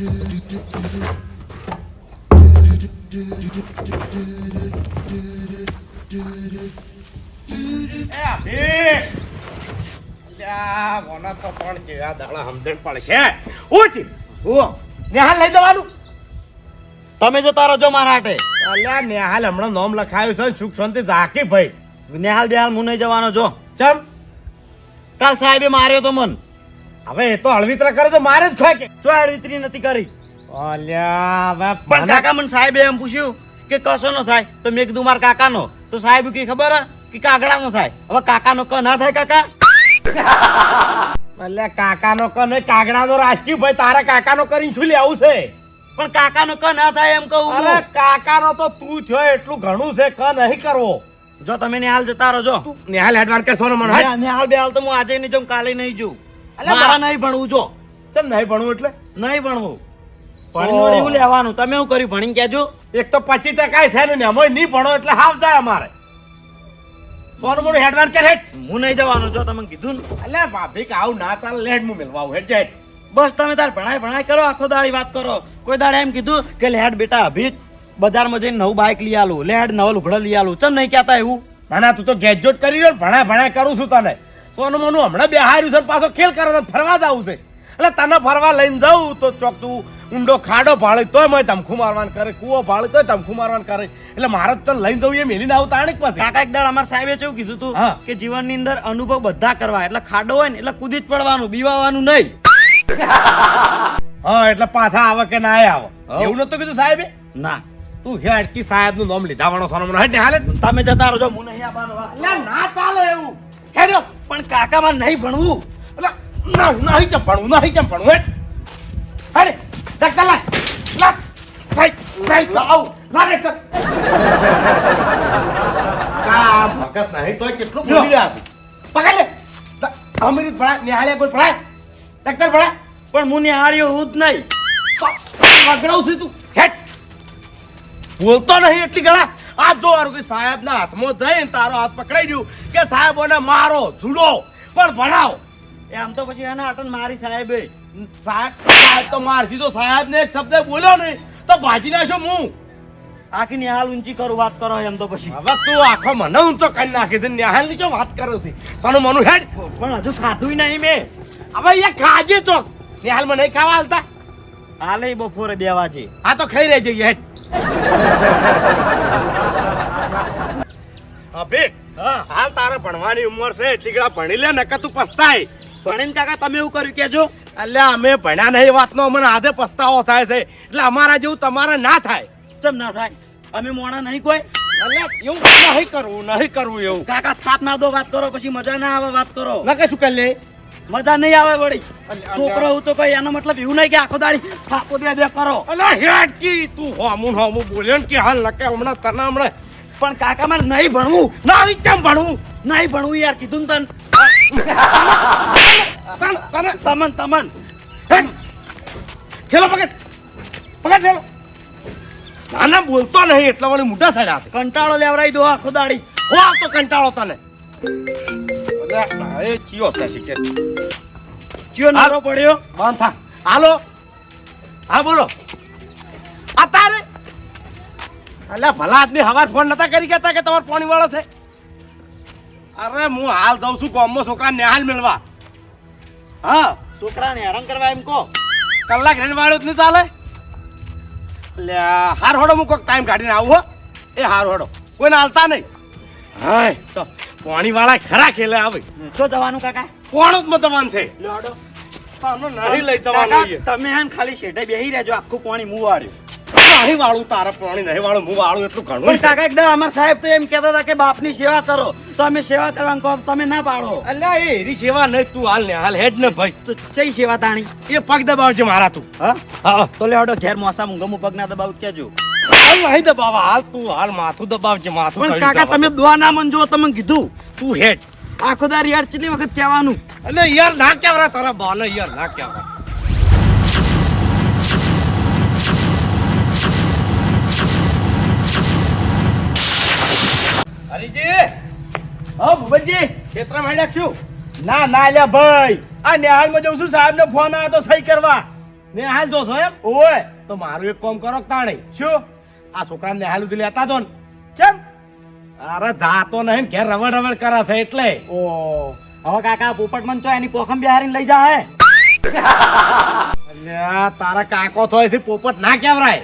મને તો પણ કેવા દાડા સમજણ પડશે ઉઠ નેહાલ લઈ જવાનું. તમે જતા રહો મારા હાટે. અલ્યા નેહાલ હમણાં નોમ લખાયું છે સુખ શાંતિ ઝાકી ભાઈ. નિહાલ બેહાલ હું નહીં જવાનો જો. ચમ? કાલ સાહેબે માર્યો તો મન. હવે એ તો હળવીતરા કરે તો મારે જ ખાય કે. ચો વિતરી નથી કરી? અલ્યા હવે પણ કાકા મને સાહેબે એમ પૂછ્યું કે કશો નો થાય. તો મેં કીધું મારા કાકાનો. તો સાહેબ કે ખબર કે કે કાગડાનો થાય. હવે કાકાનો ક ના થાય કાકા? અલ્યા કાકાનો ક નહીં કાગડાનો રાજકી ભાઈ તારા કાકાનો કરીને શું લેવું છે? પણ કાકાનો ક ના થાય એમ કહું અરે. કાકાનો તો તું થયો એટલું ઘણું છે. ક નહીં કરવો. જો તમે નિહાલ જતા રહો જો. નેહાલ એડવાન્સ કરશો ને મને. નિહાલ બે હાલ તો હું આજે નહીં જાઉં કાલે નહીં જોઉં. મારા નહીં ભણવું જો. ચમ નહીં ભણવું એટલે? નહીં ભણવું. ભણીને લેવાનું. તમે શું કર્યું? ભણીને કહેજો. એક તો પચીસ ટકા થાય ને અમે નહીં ભણો એટલે હાવ જાય અમારે. સોનું મોનું હેડવાન કે હેડ હું નહીં જવાનું જો તમે કીધું ને. અલ્યા ભાભી કે આવું ના ચાલે લેડ હું મેળવા આવું હેડ હેડ બસ તમે તાર ભણાય ભણાય કરો આખો દાડી વાત કરો. કોઈ દાડે એમ કીધું કે લેડ બેટા અભી બજારમાં જઈને નવું બાઇક લઈ આલું લેડ નવો લુગડો લઈ આલું. ચમ નહીં કહેતા એવું? ના ના તું તો ગેજોટ કરી રહ્યો ભણા ભણા કરું છું તને. સોનું મોનું હમણાં બેહાર્યું છે પાછો ખેલ કરવાનો ફરવા જ આવું છે. એટલે તને ફરવા લઈને જવું તો ચોક તું ઊંડો ખાડો ભાળે તોય મેં તમખું મારવાનું કરે કૂવો ભાળે તોય તમખું મારવાનું કરે. એટલે મારે તો લઈને જવું એ મેલીને આવું તાણીક પાસે કાકા એક દાડ અમાર સાહેબે કેવું કીધું તું હા. કે જીવનની અંદર અનુભવ બધા કરવા. એટલે ખાડો હોય ને એટલે કૂદી જ પડવાનું બીવાવાનું નહીં. હા એટલે પાછા આવે કે ના આવે. એવું નતું કીધું સાહેબે? ના. તું હેડ અટકી સાહેબનું નામ લીધા વાળો સોનો મને હાલે. તમે જતા રહો હું નહીં આવવાનો. ના ચાલે એવું. હેડો પણ કાકા મારે નહીં ભણવું. એટલે ના નહીં કેમ ભણવું? નહીં કેમ ભણવું? હેઠ અરે દેખ ચાલ લા સાઈ સાઈ આવ. ના રે સર કા ભગત નહીં તો કેટલું બોલી રહ્યા છે. પકડ લે. લા, અમૃત ભણાય નિહાળે કોઈ ભણાય. ડોક્ટર ભણાય. પણ હું નિહાળ્યો હું જ નહીં. વગડાવું છું તું. હેટ બોલતો નહીં એટલી ગળા. આ જો હારું કે સાહેબના હાથમાં જઈને તારો હાથ પકડાઈ ગયું કે સાહેબોને મારો જુડો. પણ ભણાવ. એ આમ તો પછી એના અટન મારી સાહેબે. સાહેબ તો મારસી તો સાહેબને એક શબ્દ બોલ્યો ને તો ભાજી નાખશો હું આખી નિહાલ ઊંચી કરું વાત કરો એમ તો પછી. હવે તું આખો મને ઊંચો કરી નાખી છે નિહાલની શું વાત કરો છે? તને મનું હેડ. પણ હજુ ખાધું નહીં મેં. હવે એ ખાજે તો. નિહાલ મને નહીં ખાવા હાલતા? હાલે બપોરે બે વાજે આ તો ખાઈ રહી જઈએ હેડ. અભી હા. હાલ તારે ભણવાની ઉંમર છે એટલી ગળા ભણી લે નકર તું પસ્તાય. ભણીને કાકા તમે એવું કર્યું કેજો એટલે અમે ભણ્યા નહીં વાતનો અમને આજે પસ્તાવો થાય છે. એટલે અમારા જેવું તમારે ના થાય. કેમ ના થાય? અમે મોણા નહીં કોઈ? એવું નહીં કરવું નહીં કરવું એવું. કાકા થાપ ના દો વાત કરો પછી મજા ના આવે વાત કરો. નકે શું કરી લે? મજા નહીં આવે વળી. છોકરો હું તો કઈ એનો મતલબ એવું નહીં કે આખો દાડી થાપો દે દે કરો. અલ્યા હેડ કી તું હોમું હોમું બોલ્યો ને કે હાલ નકે હમણાં તને હમણાં. પણ કાકા મારે નહીં ભણવું. ના કેમ ભણવું? નહીં ભણવું યાર કીધું તન. તને તમન તમન. ખેલો પકડ. પકડ ખેલો ના ના બોલતો નહીં એટલા વળી મોટા થયા કંટાળો લેવરાઈ દો આખો દાડી. હો આ તો કંટાળો તને. એ ચિયો છે નારો પડ્યો? હાલો. હા બોલો. અત્યારે અલ્યા ભલા આદમી હવાર ફોન નતા કરી કહેતા કે તમારે પાણી વાળો છે? અરે હું હાલ જાઉં છું ગામમાં છોકરા નિહાલ મેળવા. હા. છોકરાને હેરાન કરવા એમ કહો. કલાક રેન વાળો જ નહીં ચાલે? અલ્યા હાર હોડો હું કોઈક ટાઈમ કાઢીને આવું હો. એ હાર હોડો. કોઈને હાલતા નહીં. હા તો પાણી વાળા ખરા ખેલે આવે. તો જવાનું કાકા? કોણ જ મતવાન છે? લડો. નહીં લઈ જવાનું તમે હે ખાલી શેઠે બેહી રહેજો આખું પાણી મું વાળ્યું. નહીં વાળું તારા પાણી નહીં વાળું હું વાળું એટલું ઘણું કાકા એકદમ અમારા સાહેબ તો એમ કહેતા હતા કે બાપની સેવા કરો તો અમે સેવા કરવાનું કહો તમે ના પાડો. અલ્યા એ એરી સેવા નહીં તું હાલ ને હાલ હેડ ને ભાઈ. તો ચઈ સેવા તાણી? એ પગ દબાવજે મારા તું. હા? હા. તો લેવડો ઘેર મોસા મુંગમું પગ ના દબાવ કેજો નહીં દબાવા હાલ તું હાલ માથું દબાવજે માથું પણ કાકા તમે દુઆ ના મન જો તમે કીધું. તું હેઠ આખો દાર યાર કેટલી વખત કહેવાનું. એટલે યાર ના કેવરા તારા બાને યાર ના કેવરા હરીજી! હા ભૂપતજી! ક્ષેત્રમાં હેડ્યા છું ના ના લ્યા ભાઈ. આ નિહાળમાં જઉં છું સાહેબ ને ફોન આવ્યો તો સહી કરવા. ને હાલ જોશો એમ? ઓય. તો મારું એક કામ કરો તાણે. શું? આ છોકરાને નિહાલ સુધી લેતા દો ને ચમ. અરે જાતો નહીં ને ઘેર રવડ રવડ કરે છે એટલે. ઓ. હવે કાકા પોપટ મન છો એની પોખમ બિહારીને લઈ જા હે. તારા કાકો થોય છે પોપટ ના કેવરાય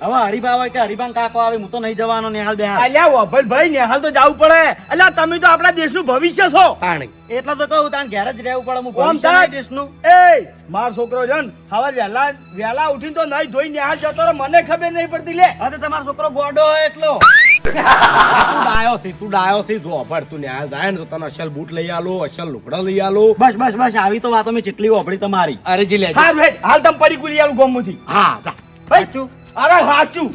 હવે હરીબા હોય કે હરિભાન કાકો આવે હું તો નહીં જવાનો નેહાલ બેહાલ. અલ્યા વભલ ભાઈ નેહાલ તો જવું પડે. અલ્યા તમે તો આપણા દેશનું ભવિષ્ય છો. તાણી. એટલે તો કહું તાણ ઘેર જ રહેવું પડે હું ભવિષ્ય નહીં દેશનું. એ માર છોકરો છે હવે વેલા વેલા ઉઠીને તો નહીં ધોઈ નેહાલ જતો રહે મને ખબર નહીં પડતી લે. હવે તમારો છોકરો ગોડો હોય એટલો. તું ડાયો છે તું ડાયો છે જો અભર તું ન્યાય જાય ને તો તને અસલ બૂટ લઈ આલો અસલ લુકડા લઈ આલો. બસ બસ બસ આવી તો વાતો મેં ચેટલી ઓભળી તમારી. અરે જી લે હા હાલ તમ પરી કુલી આવું ગોમમાંથી. હા જા. સાચું? અરે સાચું.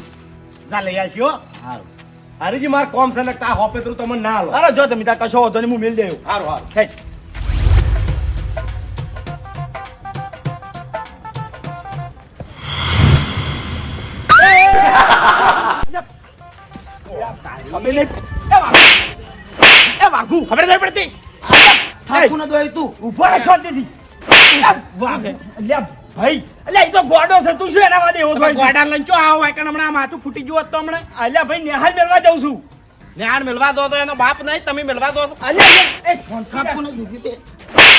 જા લઈ આલ છો હરીજી માર કોમ છે ને તા હોપે તો તમને ના આલો અરે જો તમે ત્યાં કશો હતો ને હું મિલ દેવું હારું હારું. હે ખબર નહીં. એ વાઘુ. ખબર નહીં પડતી. થાકું ન દોય તું. ઊભો રહે શાંતિથી. એ વાઘુ. અલ્યા ભાઈ એટલે એ તો ગોડો છે. તું શું એના વાદે એવો થાય છે? લઈને ચો આવો કે હમણાં માથું ફૂટી ગયું તો હમણાં. અલ્યા ભાઈ નેહાલ મેળવા જાઉં છું. નેહાલ મેળવા દો તો એનો બાપ નહીં તમે મેળવા દો એ- એ શાંતિ થાકું રાખ. ન દોય તે.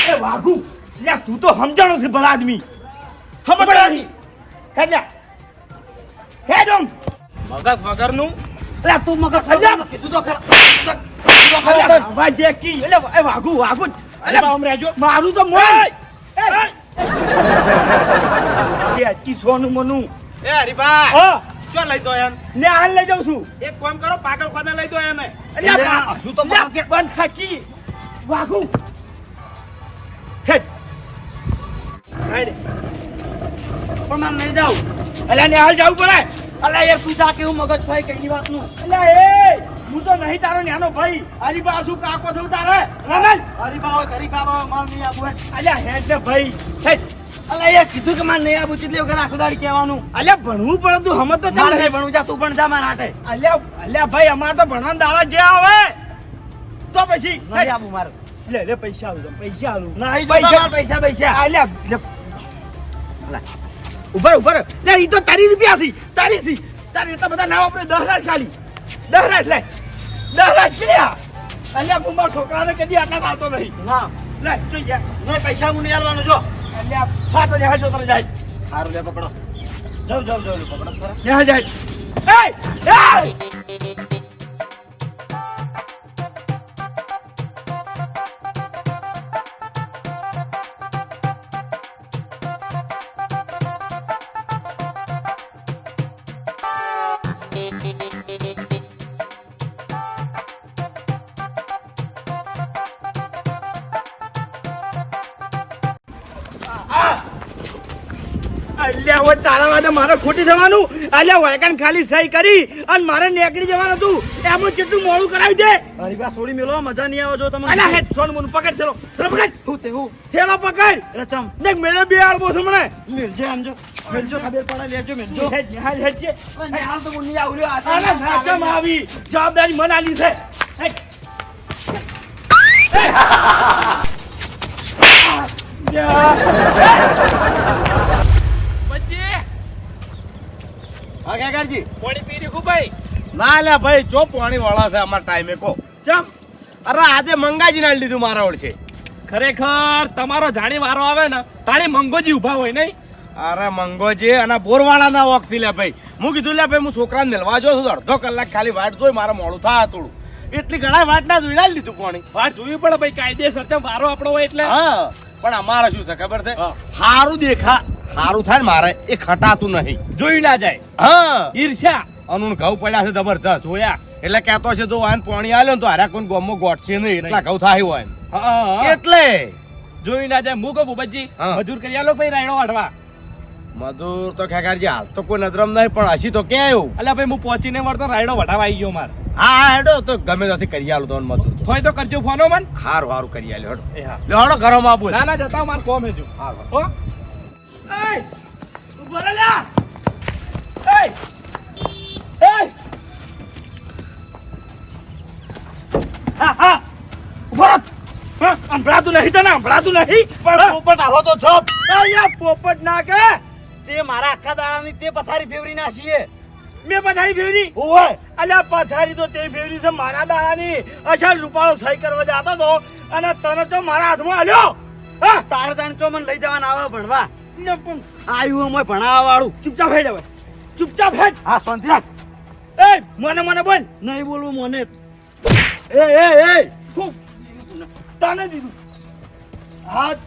એ વાઘુ અલ્યા તું તો સમજાણો છે ભલા આદમી. સમજણો નહીં હે હે ડોમ મગસ વગરનું? એટલે તું મગસ અલ્યા! કીધું તો ખરા વાઘુ વાઘુ એટલે મારું તો મોય અચી સોનું મનું. એ હરીભાઈ હા ચો લઈ દો એમ? ને હાલ લઈ જાઉં છું. એક કામ કરો પાગલ ખાને લઈ દો એને. અલ્યા હજુ તો બંધ થાકી. વાઘુ. હે હાય પણ મારે નહીં જાઉં અલ્યા ને હાલ જવું પડે. અલ્યા યાર તું જા કેવું મગજ ભાઈ કઈ વાતનું. અલ્યા એ હું તો નહીં તારો નાનો ભાઈ. હરીબા શું કાકો થયું તારે રમણ હરીબા હોય ગરીબા હોય માલ નહીં હોય. અલ્યા હેડ ને ભાઈ. અલ્યા યાર કીધું કે મારે નહીં આપવું ચીટલી વખત આખો દાડી કહેવાનું. અલ્યા ભણવું પડે તું હમત તો ચાલ. નહીં ભણવું જા તું પણ જા મારા હાથે. અલ્યા અલ્યા ભાઈ અમારે તો ભણવાના દાડા જે આવે. તો પછી નહીં આપું મારે. લે લે પૈસા આવું પૈસા આવું નહીં જોતા પૈસા પૈસા. અલ્યા. ઉભર ઉભર. લે ઈ તો તારી રૂપિયા છે તારી છે. તારી તો બધા ના આપણે દસ રાજ ખાલી. દસ રાજ લે. દસ કર્યા અલ્યા હું મારા છોકરાને કદી આટલા મારતો નહીં. ના. લે જોઈએ નહીં પૈસા હું નહીં આલવાનો જો. અલ્યા હા તો નેહાલ જો તને જાય. સારું લે પકડો. જાઉં જાઉં લે, પકડો. ખરા. નેહાલ જાય. એ એય અલ્યા હવે તારા વાદે મારે ખોટી જવાનું અલ્યા વાયકાન ખાલી સહી કરી અને મારે નીકળી જવાનું હતું એમાં જેટલું મોડું કરાવી દે. હરીબા છોડી મેલો મજા નહીં આવે જો તમે અલ્યા હેડ. સોનું મોનું પકડ ચલો ચલો પકડ. હું તે હું. થેલો પકડ. એટલે ચમ. દેખ મેળે બે આળ બોસ મને મિલજે આમજો મિલજો ખબર પડે લેજો મિલજો. હેડ હેડ હેડ છે હાલ તો હું નહીં આવું આ અરે આવી. જવાબદારી મને આલી છે. હેડ. કાકાજી. પાણી પી રહ્યું ભાઈ? ના લે ભાઈ જો પાણી વાળા છે અમાર ટાઈમે કો. ચમ. અરે આજે મંગાજી ના લીધું મારા ઓળશે. ખરેખર તમારો જાણી વારો આવે ને તારી મંગોજી ઊભા હોય નહીં. અરે મંગોજી અને બોરવાળા ના ઓક્સી લે ભાઈ. હું કીધું લે ભાઈ હું છોકરાને મેળવા જો છું અડધો કલાક ખાલી વાટ જોઈ મારા મોડું થાય થોડું એટલી ઘણા વાટ ના જોઈ લીધું પાણી. વાટ જોવી પડે ભાઈ કાયદેસર છે વારો આપણો હોય એટલે. હા પણ અમારે શું છે ખબર છે? સારું દેખા. સારું થાય ને મારે એ ખટાતું નહીં. જોઈ ના જાય. હા. ઈર્ષ્યા. અનુન ઘઉં પડ્યા છે જબરજસ્ત. જોયા. એટલે કહેતો છે જો આને પાણી આલ્યો ને તો હારા કોઈ ગોમો ગોઠશે નહીં. એટલા ઘઉં થાય હોય. એટલે? જોઈ ના જાય. મૂકો ભૂપતજી. મજૂર કરી આલો ભાઈ રાયડો વાઢવા મજૂર તો ખેગારજી હાલ તો કોઈ નજરમ નહીં પણ હસી તો ક્યાં આવ્યું એટલે ભાઈ હું પહોંચીને વળતો રાયડો વઢાવા આવી ગયો માર. હા હેડો તો ગમે ત્યાંથી કરી આલો તો મજૂર તો. થોય તો કરજો ફોનો મન હારું હારું કરી આલ્યો હેડો. હેડો ઘરમાં આપું. ના ના જતા માર કોમ હેજો. હો. એય ઊભો રહે લ્યા એય એય હા હા. ઊભો રહો. હા, સંભળાતું નહીં તને સંભળાતું નહીં. પણ પોપટ આવો તો છો. અહીંયા પોપટ ના કે. તે મારા આખા દાડાની તે પથારી ફેવરી નાખીએ મેં પથારી ફેવરી? ઓય અલ્યા પથારી તો તે ફેરવી છે મારા દાડાની. અસલ રૂપાળો સહી કરવા જતો તો. અને તને તો મારા હાથમાં આલ્યો. હા. તારે તાણ ચો મને લઈ જવાના આવે ભણવા. ને પણ આવ્યું અમે ભણાવવા વાળું ચૂપચાપ હેડ હવે. ચૂપચાપ હેડ. હા શાંતિ રાખ. એ મને મને બોલ. નહીં બોલવું મને. એ એ એ. ખૂબ તાને દીધું. હાથ.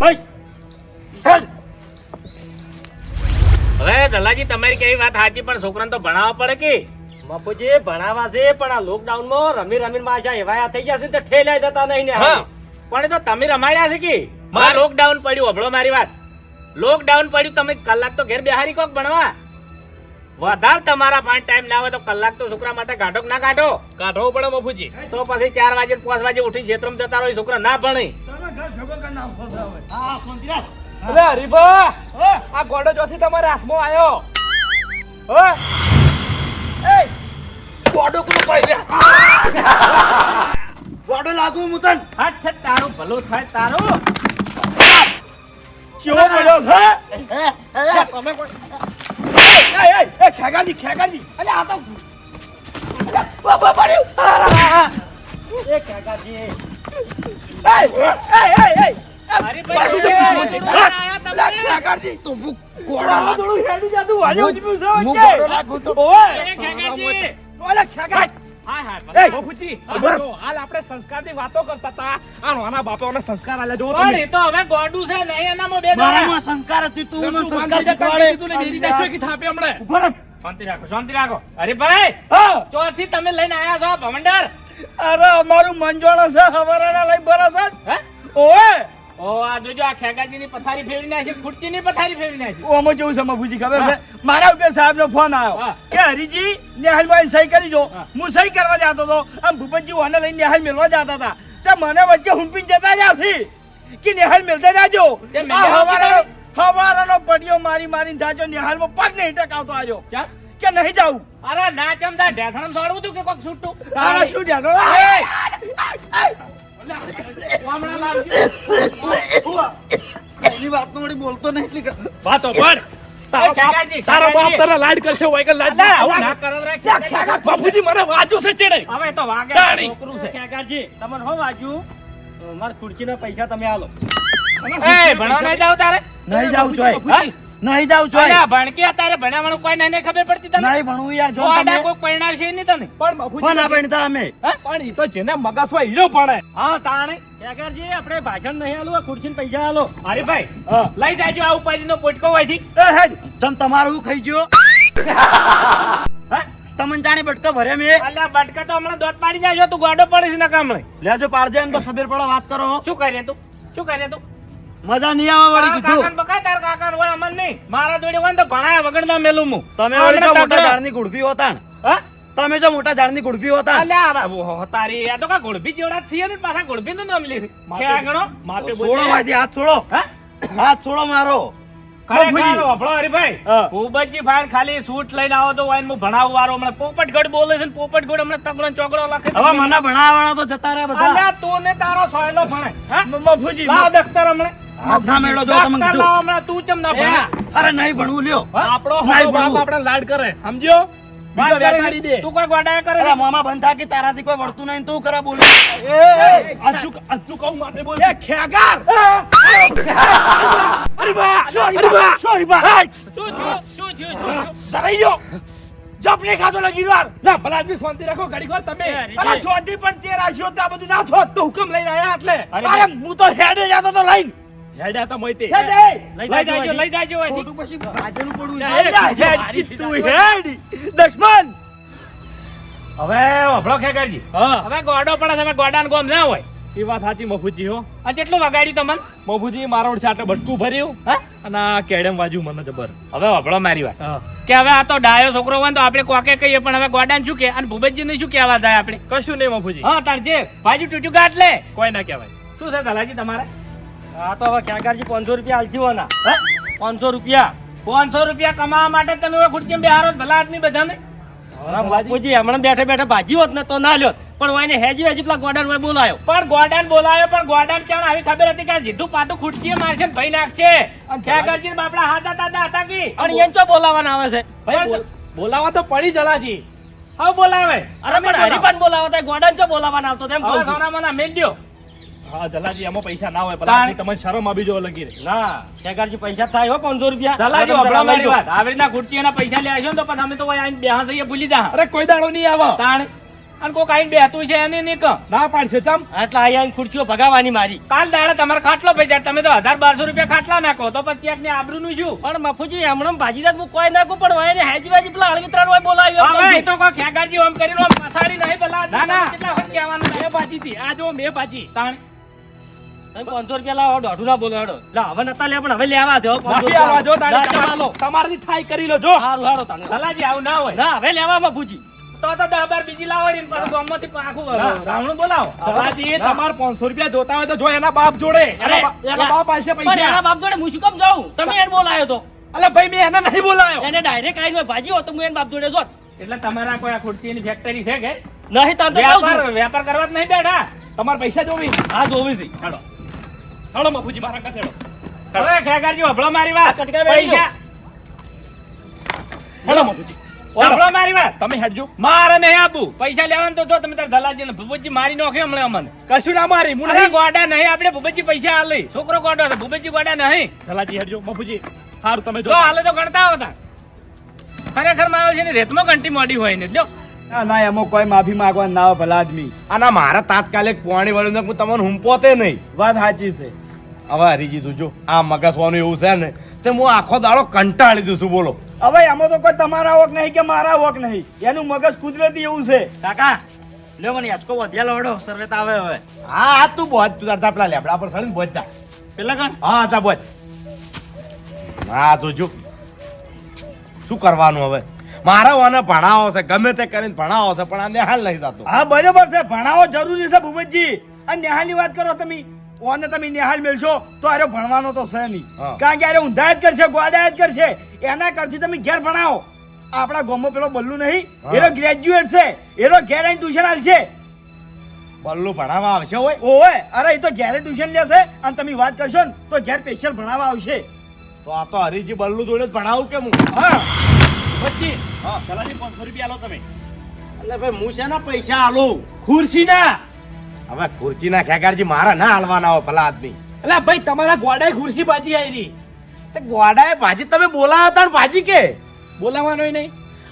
ભાઈ હેડ. હવે દલાજી તમારી કેવી વાત સાચી પણ છોકરાને તો ભણાવવા પડે કે? બાપુજી ભણાવા છે પણ આ લોકડાઉનમાં રમી રમીને પાછા એવા થઈ ગયા છે તો ઠેલાઈ જતા નહીં ને હા. પણ તો તમે રમાડ્યા છે કે? મારે લોકડાઉન પડ્યું હભળો મારી વાત. લોકડાઉન પડ્યું તમે કલાક તો ઘેર બેહારી કોક ભણવા. વધારે તમારા પાંચ ટાઈમ ના હોય તો કલાક તો છોકરા માટે કાઢો ના કાઢો કાઢવો પડે બાપુજી. તો પછી ચાર વાગે પાંચ વાગે ઉઠી ક્ષેત્રમાં જતા રહો છોકરા ના ભણે. અરે હરીભા આ ગોડો ચોથી તમારા હાથમાં આવ્યો. હો? એ! ગોડો કોનો પાઈ ગોડો લાગુ હું તન. હાથ છે તારું ભલું થાય તારું. કેવો પડ્યો છે? તમે એ એ એ ખેગાજી ખેગાજી અલે આ તો અરે ખેગાજી હું ગોળા થોડું હેડી જતું હજી હું- ઉજમ્યું છે હું વચ્ચે. ગોળો લાગુ તો ઓય એ! કાકાજી. ઓલે ખેગાજી હા હા એ! બાપુજી ઊભો રહો. જો, હાલ આપણે સંસ્કારની વાતો કરતા હતા આ નાના બાપાઓને સંસ્કાર આલ્યા જો પણ એ તો હવે ગોડું છે નહીં એનામાં બે દાડા. સંસ્કાર હતી તું મને સંસ્કાર શીખવાડે શીખવાડે ઊભો શાંતિ રાખો શાંતિ રાખો. અરે ભાઈ ચોથી તમે લઈને આયા છો ભવંડર અરે અમારું મંજોળ છે હવારાના લઈ ભરા છે. હે? ઓય ઓ આ જોજો આ ખેગાજીની પથારી ફેરવી નાખી ખુરચીની પથારી ફેરવી નાખી. જેવું છે મફુજી ખબર છે? મારા ઉપર સાહેબ નો ફોન આવ્યો. કે હરીજી નેહાલભાઈ સહી કરી જો હા. સહી કરવા જતો હતો. આમ ભૂપતજી લઈને નેહાલ મેળવા જતા હતા. તે મને વચ્ચે હુંપીને જતા રહ્યા કે નેહાલ મેળતા જાજો. હવારાનો હવારાનો પડિયો મારી મારીને જાજો નેહાલમાં પગ નહીં ટકાવતો આજો. કે નહીં જાઉં. અરે ના ચમદા ઢેસણમ સોડવું તું કે કોક છૂટું? તારા શું ઢેસણ. એની વાત નો બોલતો નહીં એટલે વાતો પર એ બાપ ખેગાજી. લાડ કરશે હોય કે લાડ અલા, આવું ના? કરો રે, ખેગાજી. બાપુજી મને વાજુ છે ચેડે. હવે તો વાગે. છોકરું છે. કાકાજી તમને શું વાજ્યું મારા ખુરચીના પૈસા તમે આલો. એ ભણવા નહીં જાવ તારે? નહીં જાવ હા? નહીં જાઉં છું અલ્યા, ભણકી અત્યારે ભણ્યાવાનું કોઈ નહીં ખબર પડતી તને? નહીં ભણવું યાર જો તમે. કોઈ પરણાર છે નહીં તને? પણ ફોન આપે અમે? પણ ઈ તો જેને મગજ હોય હીરો પડે. હા તાણે. કાકાજી આપણે ભાષણ નહીં આલો આ ખુરશીના પૈસા આલો. અરે ભાઈ લઈ જાજો આ ઉપાધિનો પોટકો હોયથી. એ હેડ. તમ તમારું ખાઈ ગયો? હા? તમને જાણે બટકો ભરે મેં. અલ્યા બટકા તો હમણાં દોત પાડી જાજો તું ગાડો પડે છે ના કામ લેજો પાડજે એમ તો ખબર પડે વાત કરો. શું કરે તું? શું કરે તું? મજા નહીં આવે વળી કીધું. કાકાને બકાય તારા કાકાને હોય અમન નહીં. મારા જોડે હોય તો ભણાય વગર ના મેલું મુ તમે વળી તો મોટા. ઝાડની ગુડભી હોતા ને. હા? તમે જો મોટા ઝાડની ગુડભી હોતા. અલ્યા આ તારી આ તો કા ગુડભી જેવડા છીએ ને પાછા ગુડભી નું નામ લે કે ક્યાં માથે છોડો ભાઈ હાથ છોડો. હા? હાથ છોડો મારો. ખાલી સૂટ લઈને આવો તો હું ભણાવું વારો. હમણાં પોપટગઢ બોલે છે ને પોપટગઢ હમણાં તગડો ને ચોગડો લખે હવે મને ભણાવવાના તો જતા રહ્યા બધા. તું ને તારો સોયલો ભણે હા? મફુજી દફતર હમણાં. હાથ મેળો જો તમે કીધું હમણાં તું ચમ ના ભણે અરે નહીં ભણવું લ્યો આપણો બાપ આપણે લાડ કરે સમજો બીજો વાત કરે બેસાડી દે તું કોઈ ગોડાએ કરે અરે મામા બંધ કે તારાથી કોઈ વળતું નહીં તું કરે બોલ આજુ આજુ કહું માટે બોલ એ ખેગાર અરે બા સોરી બા સોરી બા શું થયું શું થયું ધરાઈ ગયો જપને ખાતો લગી વાર ના ભલા આદમી શાંતિ રાખો ઘડી વાર તમે અલા ચોથી પણ તે રાશિયો તો આ બધું ના થોત તો હુકમ લઈને આયા એટલે અરે અરે હું તો હેડે જતો તો લઈને હેડ્યા તો મોઈતે લઈ જાજો લઈ જાજો ખોટું પછી ભાજેલું પડવું છે હેડ, હેડ, તું હેડ. દશમન! હવે વફળો ખેગરજી હા. હવે ગોડો પડે છે, હવે ગોમ ના હોય. એ વાત સાચી મફુજી હો. આ કેટલું વગાડ્યું તમને? મફુજી મારો ચાટે બટકું ભર્યું. હા? અને આ કેડમ વાજુ મને જબર. હવે વફળો મારી વાત. કે હવે આ તો ડાયો છોકરો હોય તો આપણે કોકે કહીએ પણ હવે ગોડાન શું કે? અને ભૂપતજીને શું કહેવા થાય આપણે? કશું નહીં મફુજી. હા તાર જે ભાજી ટૂટ્યું ગાંઠ લે. કોઈ ના કહેવાય. શું છે દલાજી તમારે? હા તો હવે ક્યાંકારજી પાંચસો રૂપિયા આલછી હોના પાંચસો રૂપિયા? પાંચસો રૂપિયા કમાવા માટે તમે હવે ખુરચી બેહારો ભલા આદમી બધાને? બાપુજી હમણાં બેઠા બેઠા ભાજી હોત ને તો ના લ્યો. પણ હું એને હેજી હેજી પેલા ગોડાને ભાઈ બોલાયો. પણ ગોડાન બોલાયો પણ ગોડાન ચાણ આવી ખબર હતી કે જીધું પાટું ખૂટકીએ મારશે ને ભાઈ નાખશે. ખેગરજી બાપડા હાથા તાતા હતા કી? અને એમ ચો બોલાવાના આવે છે? ભાઈ બોલાવા તો પડી જલાજી. હવે બોલાવે. અરે પણ હરિપાન બોલાવતા ગોડાને ચો બોલાવાના આવતો તેમ હવે મેં. મેલ દ્યો. હા જલાજી એમાં પૈસા ના હોય તાણ. તમને શરમ આવી જો લગી રે ના. ખેગારજી પૈસા થાય હો પાંચસો રૂપિયા. જલાજી તમે મારી. વાત. આવી રીતના ખૂટકીઓના પૈસા લે આવશો તો પછી અમે તો આઈને બેહા જઈએ ભૂલી જા. અરે કોઈ દાડો નહીં આવો. તાણ. અને કોક આઈને બેહતું છે એને નહીં કહો. ના પાડશે ચમ. આટલા અહીંયા ખુરશીઓ ભગાવાની મારી. કાલ દાડે તમારે ખાટલો પૈસા તમે તો હજાર બારસો રૂપિયા ખાટલા નાખો તો પછી આબુરૂ નું શું? પણ મફુજી હમણાં ભાજીદાર હું કોઈ નાખું પણ વાય એને હેજી બાજી પેલા ત્રણ હોય બોલાવ્યો હવે તો કોઈ ખેગારજી ઓમ કરીને ઓમ નહીં પેલા ના, ના. કેટલા કહેવાનું? મેં બાજી હતી આ જો મેં ભાજી. તાણ. પાંચસો રૂપિયા લાવો દોઢું ના બોલો હેડો. લા હવે નતા લે પણ હવે લેવા છે હો, પાંચસો નથી આવવા જો રૂપિયા. દાડે ના, ચાલો. તમારાથી થાય કરી લો જો. હારું હારું તને જલાજી આવું ના હોય. ના હવે લેવા મફુજી તો તો દસ બીજી લાવો ને પાછું ગામમાંથી આખું રાવણું બોલાવો. જલાજી ના. તમારે રૂપિયા જોતા હોય તો જો એના બાપ જોડે. એના બાપ આલશે પણ એના બાપ જોડે હું શું કામ જાઉં? તમે એને બોલાયો તો. અલે ભાઈ મેં એને નહીં બોલાયો. એને ડાયરેક્ટ આવીને ભાજી હોત તો હું એને બાપ જોડે જોત. એટલે તમારા કોઈ આ ખુરશીની ફેક્ટરી છે કે? નહીં તો વેપાર કરવા જ નહીં બેઠા. તમારે પૈસા જોવી. હા જોવી છે. હાલો. હાલો મફુજી મારા હેડો હવે ખેગારજી વભળો મારી વાત. કટકા પૈસા. હેડો મફુજી વભળો મારી વાત. તમે હેડજો. મારે નહીં આપવું. પૈસા લેવાનું તો જો તમે તાર દલાજી ને ભૂપતજી મારી નાખ્યો હમણાં અમને. કશું ના મારી હું નહીં. ગોડા નહીં આપણે ભૂપતજી પૈસા હાલ છોકરો ગોડો છે ભૂપતજી ગોડા નહીં. દલાજી હેડજો. મફુજી હારું તમે જો હાલે તો ગણતા હોતા ખરેખર મારો છે ને રેતમાં ઘંટી મોડી હોય ને જો. ના ના એમાં કોઈ માફી માંગવા ના હોય ભલા આદમી. આના મારા તાત્કાલિક પોણી વળ્યું હું તમને હુંપોતે નહીં. વાત સાચી છે. હવે હરીજી તું જો આ મગસવાનું એવું છે ને તે હું આખો દાડો કંટાળી દઉં છું બોલો. હવે એમાં તો કોઈ તમારા વોક નહીં કે મારા વોક નહીં. એનું મગજ કુદરતી એવું છે. કાકા લ્યો મને યાચકો વધ્યા લોડો સર્વેત આવે હવે. હા હા તું બોજ તું તાર પેલા લેબડા પર સળીને બોજ જા. પેલા કણ? હા તા બોજ. હા તો જો શું કરવાનું હવે? મારે ઓને ભણાવો છે ગમે તે કરીને ભણાવો છે પણ આ નેહાલ નહીં થતો હા બરોબર છે. ભણાવો જરૂરી છે ભૂપતજી અને નિહાળની વાત કરો તમે. ઓને તમે નેહાલ મેળશો તો આરે ભણવાનો તો છે નહીં. કારણ કે આરે ઊંધા જ કરશે ગોડા જ કરશે. એના કરતી તમે ઘેર ભણાવો. આપણા ગામમાં પેલો બલ્લુ નહીં. એનો ગ્રેજ્યુએટ છે. એનો ઘેર ટ્યુશન આલશે. બલ્લુ ભણાવવા આવશે હોય ઓય અરે એ તો ઘેરે ટ્યુશન લેશે. અને તમે વાત કરશો ને તો ઘેર સ્પેશિયલ ભણાવવા આવશે. તો આ તો હરીજી બલ્લુ જોડે જ ભણાવું કે હું? હા. હા. પાંચસો રૂપિયા તમે. એટલે ભાઈ હું શેના પૈસા આલું? ખુરશી ના હવે ખુરચીના ખેગારજી મારા ના હાલવાના હોય ભલા આદમી. એટલે ભાઈ તમારા ગોડાએ ખુરશી બાજી આવી તે ગોડાએ ભાજી તમે બોલાવ્યા હતા ભાજી કે? બોલાવાનો નહીં.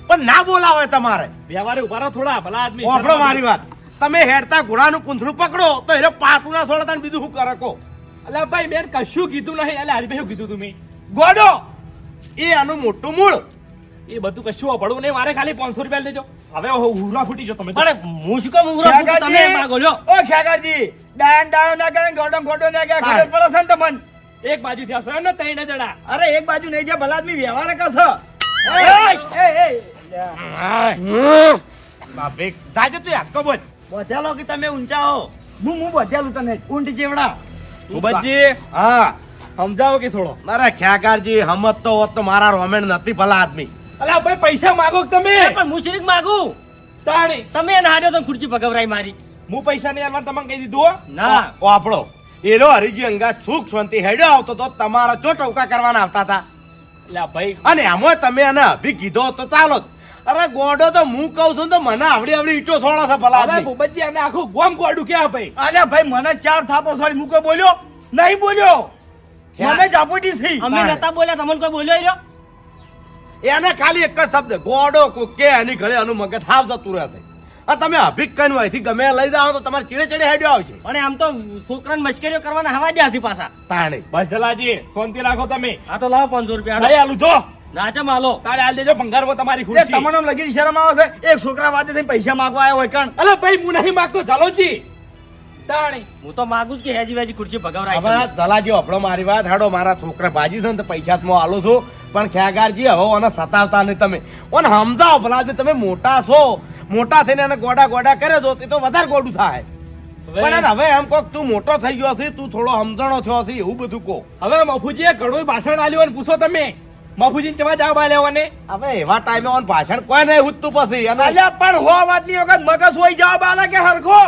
પણ ના બોલાવે તમારે. વ્યવહારે ઊભા રહો થોડા ભલા આદમી ઓફળો મારી વાત. તમે હેડતા ઘોડાનું કૂંથળું પકડો તો એને પાટું ના છોડતા ને બીજું શું કરે કો એટલે ભાઈ બેન કશું કીધું નહીં એટલે હરીભાઈ શું કીધું તમે ગોડો એ આનું મોટું મૂળ. એ બધું કશું અભડવું નહીં. મારે ખાલી પાંચસો રૂપિયા લેજો. હવે હુરા ફૂટી જો તમે તો. પણ હું શું કામ ઉઘરો ફૂટી તમે માગો છો. ઓ ખેગાજી ડાયન ડાયો ના કરે ગોડમ ગોડો ના કરે. ખબર પડે છે ને તમને? એક બાજુ થી હસો ને ત્રણ જણા. અરે એક બાજુ નહીં જે ભલા આદમી વ્યવહાર કશો એ, એ, એ. બાપે જાજે તું યાદ બોલ. વધ્યા કે તમે ઊંચા હો? હું હું બધેલું તને. ઊંટ જેવડા. ભૂપતજી હા. સમજાવો કે થોડો. મારા ખ્યાગારજી હમત તો હોત તો મારા રોમેન નથી ભલા આદમી. અલા ભાઈ પૈસા માગો તમે? પણ હું શરીક માગું? તાણી. તમે એને હાર્યો તો ખુરચી ભગવરાઈ મારી. હું પૈસા નહીં આલવા તમને કહી દીધું ના. ના આપણો. એરો હરીજી અંગા સુખ શાંતિ હેડ્યો આવતો તો તમારા ચો ટોકા કરવાના આવતા હતા? એટલે ભાઈ. અને એમાં તમે એને અભી કીધો તો ચાલો અરે ગોડો તો હું કહું છું તો મને આવડી આવડી ઈટો સોળા છે ભલા અરે ભૂપતજી આને આખું ગોમ ગોડું ક્યાં ભાઈ? અરે ભાઈ મને ચાર થાપો સોરી મૂકો બોલ્યો? નહીં બોલ્યો? મને જાપોટી થઈ અમે નતા બોલ્યા તમને કોઈ બોલ્યો રહ્યો? એને ખાલી એક જ શબ્દ ગોડો કો- એની ઘરે આનું મગજ હાવ જતું રહેશે. આ તમે અભિક કઈ અહીંથી ગમે લઈ જાઓ તો તમારે ચીડે ચીડે હેડ્યો આવશે. પણ આમ તો છોકરાને મશ્કરીઓ કરવાના હવા દે છે પાછા. તાણે. ભજલાજી શાંતિ રાખો તમે. આ તો લાવો પાંચસો રૂપિયા. લઈ આલું જો. નાચે માલો તારે આલ દેજો ભંગારમાં તમારી ખુરશી. તમને લગી શરમ આવે છે. એક છોકરા વાતે થઈ પૈસા માંગવા આવ્યો હોય કણ. અલે ભાઈ હું નહીં માગતો ચાલોજી તાણી. હું તો માગું જ કે હેજી વેજી ખુરશી ભગાવરાય હવે જલાજી આપણો મારી વાત હાડો મારા છોકરા ભાજી છે ને તો પૈસા જ હું આલું છું. પણ ખ્યાગારજી હવે ઓને સતાવતા નહીં તમે. ઓને સમજાવો ભલા તમે મોટા છો. મોટા થઈને એને ગોડા ગોડા કરે છો તે તો વધારે ગોડું થાય. પણ હવે એમ કોક તું મોટો થઈ ગયો છે તું થોડો સમજણો થયો છે એવું બધું કહો. હવે મફુજીએ ઘણું ભાષણ આલ્યું અને પૂછો તમે. મફુજી ચવા જવાબ આલ્યા ઓને? હવે એવા ટાઈમે ઓન ભાષણ કોઈ નહીં ઉઠતું પછી અને અલ્યા પણ હો વાતની વખત મગજ હોય જવાબ આલે કે હરખો?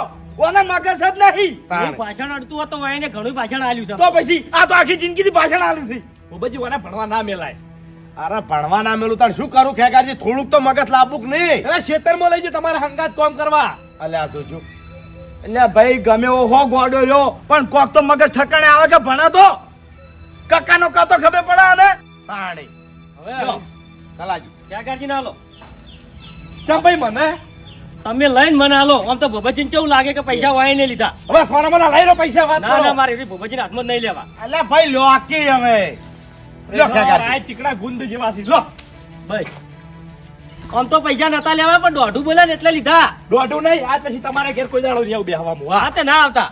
ઓને મગજ જ નહીં. ભાષણ અડતું હતું એને ઘણું ભાષણ આલ્યું છે. તો પછી આ તો આખી જિંદગીથી ભાષણ આલ્યું છે. પછી ઓને ભણવા ના મેલાય. અરે ભણવા ના મેલું તાર શું કરું? ખેગારજી થોડુંક તો મગજ લાવવું નહીં. અરે ખેતરમાં લઈ જો તમારે હંગાત કામ કરવા. અલ્યા જોજો. એટલે ભાઈ ગમે એવો હો ગોડો રહ્યો પણ કોક તો મગજ ઠકાણે આવે કે ભણા તો? કક્કાનો કાતો ખબર પડે અને પાણી હવે કલાજી. ત્યાગારજી ના લો ચમ ભાઈ મને? તમે લઈને મને આલો. આમ તો ભોબતજીને કેવું લાગે કે પૈસા વાય ને લીધા? હવે સોના મને લઈ લો પૈસા વાત ના ના મારે ભોબતજીને હાથમાં નહીં લેવા. અલ્યા ભાઈ લો આકી હવે. લ્યો આ ખેગારજી ગુંદ જેવા છે. લો. ભાઈ. આમ તો પૈસા નતા લેવા પણ દોઢું બોલ્યા ને એટલે લીધા. દોઢું નહીં આજ પછી તમારા ઘેર કોઈ દાડો નહીં આવું હા. હા તે ના આવતા.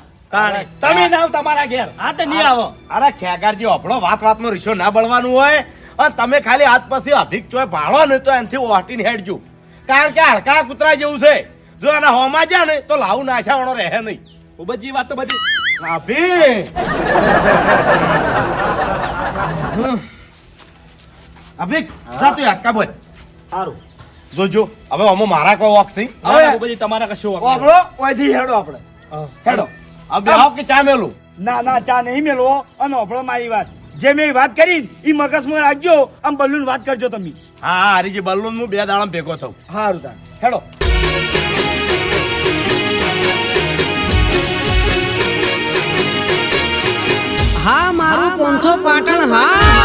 તમે ના આવ તમારા ઘેર. હા તે નહીં આવો. અરે ખેગારજી આપણો વાત વાતમાં રીસો ના બળવાનું હોય. અને તમે ખાલી હાથ પછી અભિક ચોય ભાળો ને તો એનાથી ઓટીને હેડજો. કારણ કે હડકા કૂતરા જેવું છે. જો એના હોમાં જાય ને તો લાવું નાશાવાળો રહે નહીં. ઉભજી વાત તો બધી. ભાભી અભિક જા તું હાડકા બોલ સારું. જોજો હવે અમો મારા કોઈ વોક થઈ. હવે પછી તમારા કશું વોક આપણો ઓયથી હેડો આપણે. હેડો. અબે આવ કે ચા મેલું? ના ના ચા નહીં મેલવો અને આપણો મારી વાત. જે મેં વાત કરી એ મગજમાં રાખજો આમ બલ્લુન વાત કરજો તમે. હા હા હરીજી બલ્લુન હું બે દાડા ભેગો થઉં. સારું તાર હેડો. હા મારું પોંથો પાટણ હા.